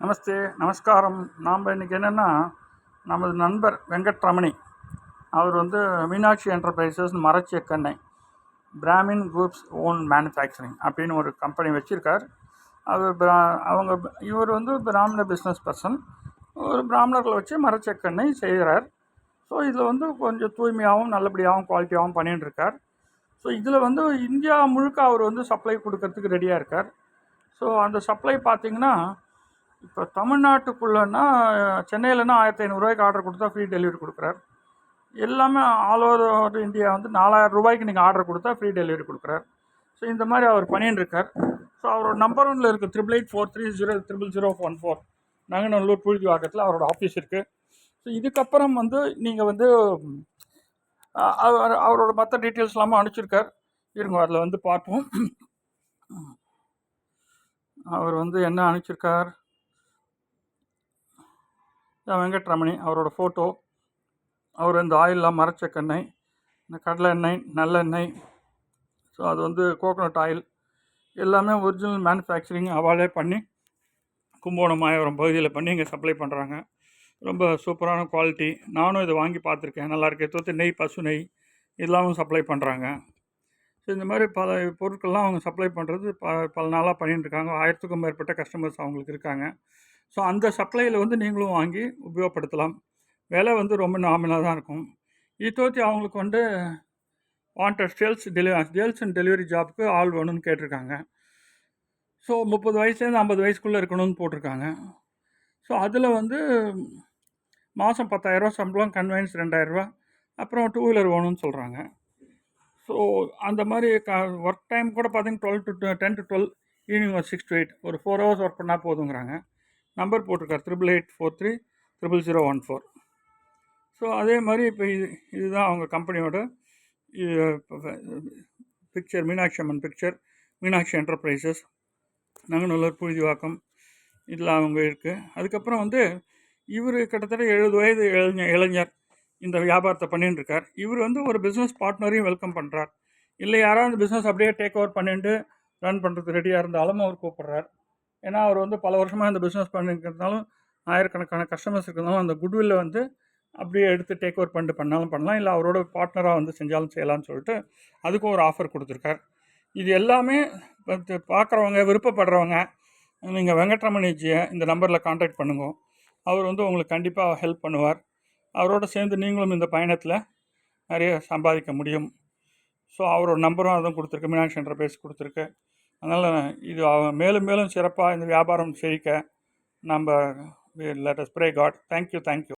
நமஸ்தே நமஸ்காரம். நாம் இன்றைக்கி என்னென்னா நமது நண்பர் வெங்கட்ரமணி. அவர் வந்து மீனாட்சி என்டர்பிரைசஸ் மரச்செக்கெண்ணெய் பிராமின் குரூப்ஸ் ஓன் மேனுஃபேக்சரிங் அப்படின்னு ஒரு கம்பெனி வச்சுருக்கார். அவர் பிரா அவங்க இவர் வந்து பிராமண பிஸ்னஸ் பர்சன் ஒரு பிராமணர்களை வச்சு மரச்செக்கெண்ணெய் செய்கிறார். ஸோ இதில் வந்து கொஞ்சம் தூய்மையாகவும் நல்லபடியாகவும் குவாலிட்டியாகவும் பண்ணிகிட்டு இருக்கார் ஸோ இதில் வந்து இந்தியா முழுக்க அவர் வந்து சப்ளை கொடுக்கறதுக்கு ரெடியாக இருக்கார். ஸோ அந்த சப்ளை பார்த்திங்கன்னா இப்போ தமிழ்நாட்டுக்குள்ளேன்னா சென்னையிலன்னா ஆயிரத்தி ஐநூறுரூவாய்க்கு ஆர்டர் கொடுத்தா ஃப்ரீ டெலிவரி கொடுக்குறார். எல்லாமே ஆல் ஓவர் இந்தியா வந்து நாலாயிரம் ரூபாய்க்கு நீங்கள் ஆர்டர் கொடுத்தா ஃப்ரீ டெலிவரி கொடுக்குறார். ஸோ இந்த மாதிரி அவர் பண்ணின்னு இருக்கார் ஸோ அவரோட நம்பர் ஒன்ல இருக்குது triple eight four three zero triple zero one four Nanganallur புழுதி வாக்கத்தில் அவரோட ஆஃபீஸ் இருக்குது ஸோ இதுக்கப்புறம் வந்து நீங்கள் வந்து அவர் அவரோட மற்ற டீட்டெயில்ஸ் எல்லாமே அனுப்பிச்சிருக்கார். இருங்க அதில் வந்து பார்ப்போம். அவர் வந்து என்ன அனுப்பிச்சிருக்கார்? வெங்கட்ரமணி அவரோட ஃபோட்டோ அவர் இந்த ஆயிலெலாம் மரச்சக்கெண்ணெய் இந்த கடலை எண்ணெய் நல்லெண்ணெய் ஸோ அது வந்து கோகோனட் ஆயில் எல்லாமே ஒரிஜினல் மேனுஃபேக்சரிங் அவாலே பண்ணி கும்போணம் மாயவரம் பகுதியில் பண்ணி இங்கே சப்ளை பண்ணுறாங்க ரொம்ப சூப்பரான குவாலிட்டி நானும் இதை வாங்கி பார்த்துருக்கேன். நல்லா இருக்கு. தோத்து நெய் பசு நெய் இதெல்லாம் சப்ளை பண்ணுறாங்க ஸோ இந்த மாதிரி பல பொருட்கள்லாம் அவங்க சப்ளை பண்ணுறது ப பல நாளாக பண்ணிட்டு இருக்காங்க. ஆயிரத்துக்கும் மேற்பட்ட கஸ்டமர்ஸ் அவங்களுக்கு இருக்காங்க. ஸோ அந்த சப்ளையில் வந்து நீங்களும் வாங்கி உபயோகப்படுத்தலாம். விலை வந்து ரொம்ப நாமினாக தான் இருக்கும். ஈத்தோத்தி அவங்களுக்கு வந்து wanted sales tele sales and delivery ஜாப்க்கு ஆள் வேணும்னு கேட்டிருக்காங்க. ஸோ முப்பது வயசுலேருந்து ஐம்பது வயசுக்குள்ளே இருக்கணும்னு போட்டிருக்காங்க. ஸோ அதில் வந்து மாதம் பத்தாயிரரூவா சம்பளம் கன்வென்ஸ் ரெண்டாயிரரூவா அப்புறம் டூ வீலர் வேணும்னு சொல்கிறாங்க ஸோ அந்த மாதிரி க ஒர்க் டைம் கூட பார்த்திங்கன்னா twelve to ten to twelve evening ஒரு சிக்ஸ் டு எயிட் ஒரு ஃபோர் ஹவர்ஸ் ஒர்க் பண்ணால் போதுங்கிறாங்க. நம்பர் போட்டிருக்கார். Triple eight four three triple zero one four. So அதே மாதிரி இப்போ இது இதுதான் அவங்க கம்பெனியோட picture Meenakshi Amman picture Meenakshi enterprises Nanganallur Puzhuthivakkam இதில் அவங்க இருக்குது அதுக்கப்புறம் வந்து இவர் கிட்டத்தட்ட எழுபது வயது இளைஞர் இளைஞர் இந்த வியாபாரத்தை பண்ணிட்டு இருக்கார். இவர் வந்து ஒரு பிஸ்னஸ் பார்ட்னரையும் வெல்கம் பண்ணுறார் இல்லை யாராவது பிஸ்னஸ் அப்படியே டேக் ஓவர் பண்ணிட்டு ரன் பண்ணுறதுக்கு ரெடியாக இருந்தாலும் அவர் கூப்பிட்றார். ஏன்னா அவர் வந்து பல வருஷமாக இந்த பிஸ்னஸ் பண்ணிருக்கிறதுனாலும் ஆயிரக்கணக்கான கஸ்டமர்ஸ் இருக்கிறதுனாலும் அந்த குட்வில்ல வந்து அப்படியே எடுத்து டேக் ஓவர் பண்ணிட்டு பண்ணாலும் பண்ணலாம். இல்லை அவரோட பார்ட்னராக வந்து செஞ்சாலும் செய்யலாம்னு சொல்லிட்டு அதுக்கும் ஒரு ஆஃபர் கொடுத்துருக்கார். இது எல்லாமே பார்க்குறவங்க விருப்பப்படுறவங்க நீங்கள் வெங்கட்ரமணிஜியை இந்த நம்பரில் காண்டாக்ட் பண்ணுங்க. அவர் வந்து உங்களுக்கு கண்டிப்பாக ஹெல்ப் பண்ணுவார். அவரோட சேர்ந்து நீங்களும் இந்த பயணத்தில் நிறைய சம்பாதிக்க முடியும். ஸோ அவரோட நம்பரும் அதுவும் கொடுத்துருக்கு. மீனாட்சி என்ற பேஸ் கொடுத்துருக்கு. அதனால் இது மேலும் மேலும் சிறப்பாக இந்த வியாபாரம் செழிக்க நம்ம let us pray God thank you thank you